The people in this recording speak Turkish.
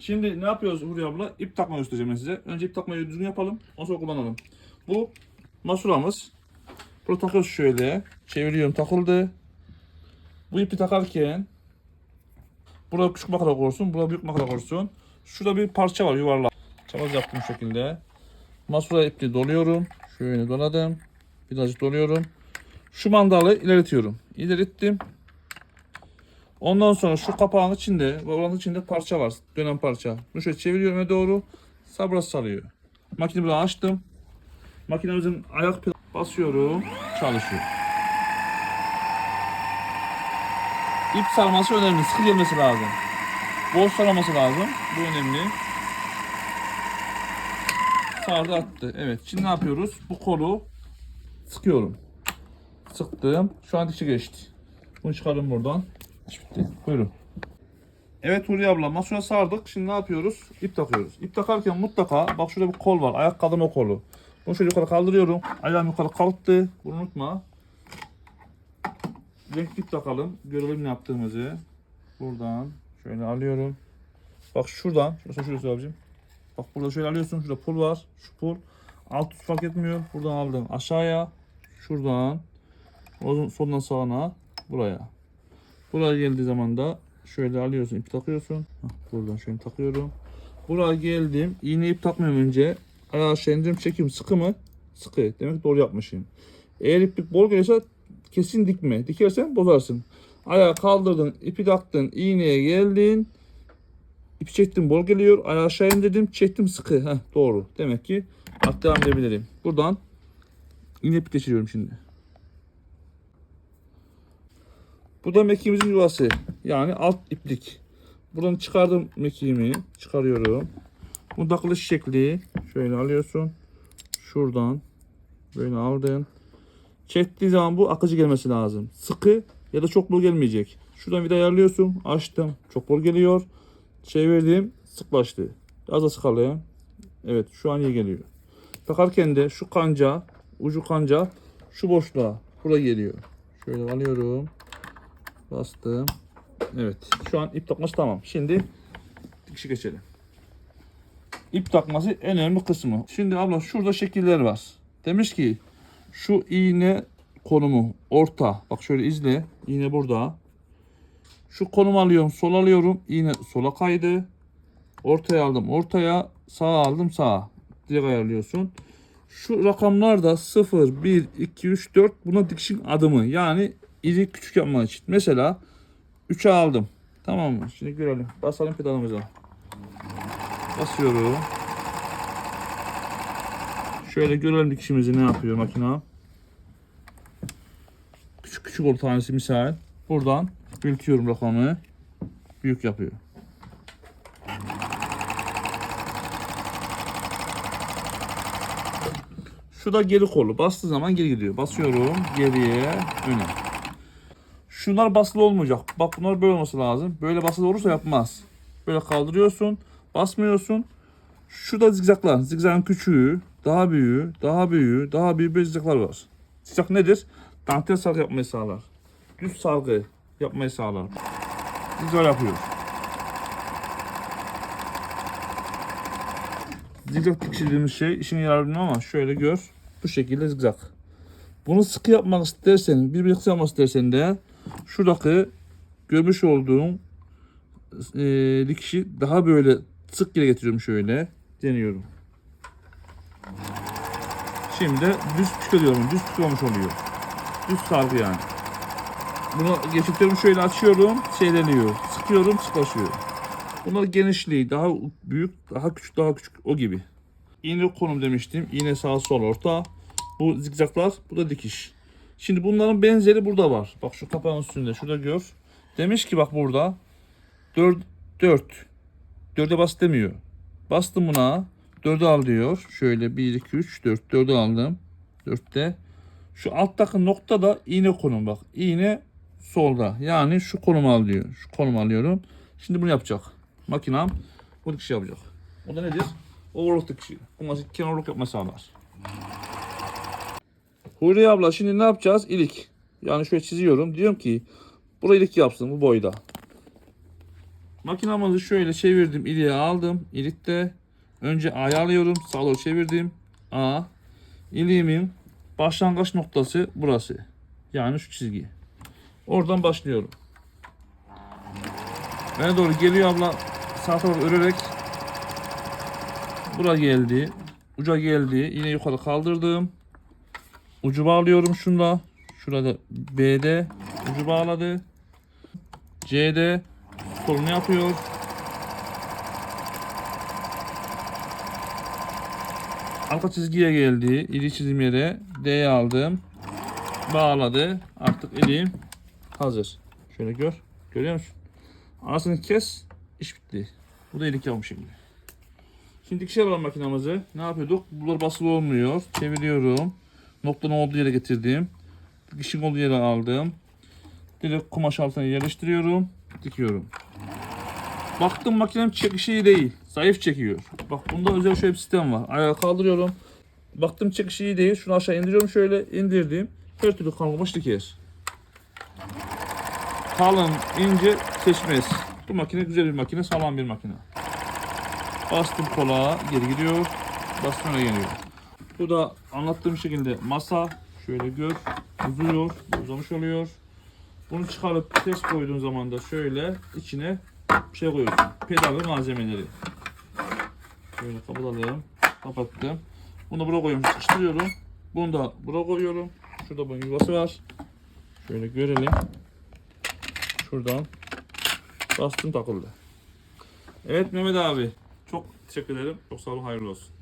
Şimdi ne yapıyoruz Huriye abla? İp takmayı göstereceğim size. Önce ip takmayı düzgün yapalım. Ondan sonra kullanalım. Bu masuramız. Bunu takıyoruz şöyle. Çeviriyorum takıldı. Bu ipi takarken burada küçük makara korsun, burada büyük makara korsun. Şurada bir parça var yuvarlak. Çamaz yaptım şu şekilde. Masura ipi doluyorum. Şöyle doladım. Birazcık doluyorum. Şu mandalı ilerletiyorum. İlerlettim. Ondan sonra şu kapağın içinde oranın içinde parça var. Dönen parça. Bunu şöyle çeviriyorum ve doğru. Sabra sarıyor. Makineyi buradan açtım. Makinemizin ayak basıyorum. Çalışıyor. İp sarması önemli. Sıkı gelmesi lazım. Boş sarılması lazım. Bu önemli. Sardı attı. Evet. Şimdi ne yapıyoruz? Bu kolu sıkıyorum. Sıktım. Şu an dişi geçti. Bunu çıkarın buradan. İş. Buyurun. Evet Huriye abla masaya sardık. Şimdi ne yapıyoruz? İp takıyoruz. İp takarken mutlaka bak şurada bir kol var. Ayak kademe kolu. Bunu şöyle yukarı kaldırıyorum. Ayağım yukarı kalktı. Bunu unutma. Renk ip takalım. Görelim ne yaptığımızı. Buradan şöyle alıyorum. Bak şuradan. Şurası şurası abicim. Bak burada şöyle alıyorsun. Şurada pul var. Şu pul. Alt üst fark etmiyor. Buradan aldım. Aşağıya. Şuradan. Soldan sağına. Buraya. Buraya geldiği zaman da şöyle alıyorsun. ip takıyorsun. Buradan şöyle takıyorum. Buraya geldim. İğne ip takmıyorum önce. Ayağı aşağı indirip çekiyorum. Sıkı mı? Sıkı. Demek doğru yapmışım. Eğer iplik bol gelirse kesin dikme. Dikersen bozarsın. Ayağı kaldırdın, ipi taktın, iğneye geldin. İpi çektim bol geliyor. Ayağı aşağı indirdim, çektim sıkı. Heh, doğru. Demek ki devam edebilirim. Buradan iğne ip geçiriyorum şimdi. Bu da mekiğimizin yuvası. Yani alt iplik. Buradan çıkardım mekiğimi. Çıkarıyorum. Bu takılış şekli. Şöyle alıyorsun. Şuradan. Böyle aldın. Çektiği zaman bu akıcı gelmesi lazım. Sıkı ya da çok bol gelmeyecek. Şuradan vida ayarlıyorsun. Açtım. Çok bol geliyor. Çevirdim. Sıklaştı. Az da sıkalım. Evet şu an iyi geliyor. Takarken de şu kanca, ucu kanca şu boşluğa. Buraya geliyor. Şöyle alıyorum. Bastım. Evet. Şu an ip takması tamam. Şimdi dikişi geçelim. İp takması en önemli kısmı. Şimdi abla şurada şekiller var. Demiş ki şu iğne konumu orta. Bak şöyle izle. İğne burada. Şu konumu alıyorum. Sol alıyorum. İğne sola kaydı. Ortaya aldım. Ortaya. Sağa aldım. Sağa. Direkt ayarlıyorsun. Şu rakamlar da 0, 1, 2, 3, 4 buna dikişin adımı. Yani iri küçük yapmak için. Mesela 3'e aldım. Tamam mı? Şimdi görelim. Basalım pedalımıza. Basıyorum. Şöyle görelim dikişimizi ne yapıyor makina. Küçük küçük oldu tanesi misal. Buradan büyütüyorum rakamı. Büyük yapıyor. Şu da geri kolu. Bastığı zaman geri gidiyor. Basıyorum geriye öne. Şunlar basılı olmayacak. Bak bunlar böyle olması lazım. Böyle basılı olursa yapmaz. Böyle kaldırıyorsun. Basmıyorsun. Şurada zigzaklar. Zigzagın küçüğü, daha büyüğü, daha büyüğü, daha büyüğü böyle zigzaklar var. Zigzag nedir? Dantel sargı yapmayı sağlar. Düz sargı yapmayı sağlar. Biz öyle yapıyoruz. Zigzag dikişlediğimiz şey işine yarar ama şöyle gör. Bu şekilde zigzag. Bunu sıkı yapmak istersen, birbirine kısa yapmak istersen de şuradaki görmüş olduğun e, dikişi daha böyle sık yere getiriyorum şöyle. Deniyorum. Şimdi düz çıkarıyorum. Düz çıkmamış oluyor. Düz sargı yani. Bunu geçirtiyorum şöyle açıyorum. Şeyleniyor. Sıkıyorum sıklaşıyor. Bunlar genişliği daha büyük, daha küçük, daha küçük o gibi. İğne konum demiştim. İğne sağ sol orta. Bu zikzaklar, bu da dikiş. Şimdi bunların benzeri burada var. Bak şu kapağın üstünde. Şurada gör. Demiş ki bak burada 4 4 4'e bas demiyor. Bastım buna. 4'ü al diyor. Şöyle 1 2 3 4 4'ü aldım. 4'te. Şu alttaki nokta da iğne konum bak. İğne solda. Yani şu konumu al diyor. Şu konumu alıyorum. Şimdi bunu yapacak. Makinam bu dikişi yapacak. O da nedir? Overlock dikişi. Bu kenarlık yapma sağlar. Huriye abla şimdi ne yapacağız? İlik. Yani şöyle çiziyorum. Diyorum ki burayı ilik yapsın bu boyda. Makinamızı şöyle çevirdim. iliğe aldım. İlikte önce A'ya alıyorum. Sağa çevirdim. A. İliğimin başlangıç noktası burası. Yani şu çizgi. Oradan başlıyorum. Bana doğru geliyor abla. Sağ tarafa örerek Bura geldi. Uca geldi. Yine yukarı kaldırdım. Ucu bağlıyorum şunda. Şurada B'de ucu bağladı. C'de solunu yapıyor. Arka çizgiye geldi. İli çizim yere D'ye aldım. Bağladı. Artık ilim hazır. Şöyle gör. Görüyor musun? Arasını kes. iş bitti. Bu da ilik yapmış şimdi. Şimdi dikişe alalım makinamızı. Ne yapıyorduk? Bunlar basılı olmuyor. Çeviriyorum. Noktanın olduğu yere getirdim. Dikişin olduğu yere aldım. Direkt kumaş altına yerleştiriyorum. Dikiyorum. Baktım makinem çekişi iyi değil. Zayıf çekiyor. Bak bunda özel şöyle bir sistem var. Ayağa kaldırıyorum. Baktım çekişi iyi değil. Şunu aşağı indiriyorum şöyle. indirdim. Her türlü kalmamış diker. Kalın, ince seçmez. Bu makine güzel bir makine, sağlam bir makine. Bastım kola geri gidiyor. Bastım öne geliyor. Bu da anlattığım şekilde masa. Şöyle gör. Uzuyor. Uzamış oluyor. Bunu çıkarıp test koyduğun zaman da şöyle içine şey koyuyorsun. Pedal malzemeleri. Şöyle kapatalım. Kapattım. Bunu buraya koyuyorum. Sıkıştırıyorum. Bunu da buraya koyuyorum. Şurada bunun yuvası var. Şöyle görelim. Şuradan bastım takıldı. Evet Mehmet abi. Çok teşekkür ederim. Çok sağ olun. Hayırlı olsun.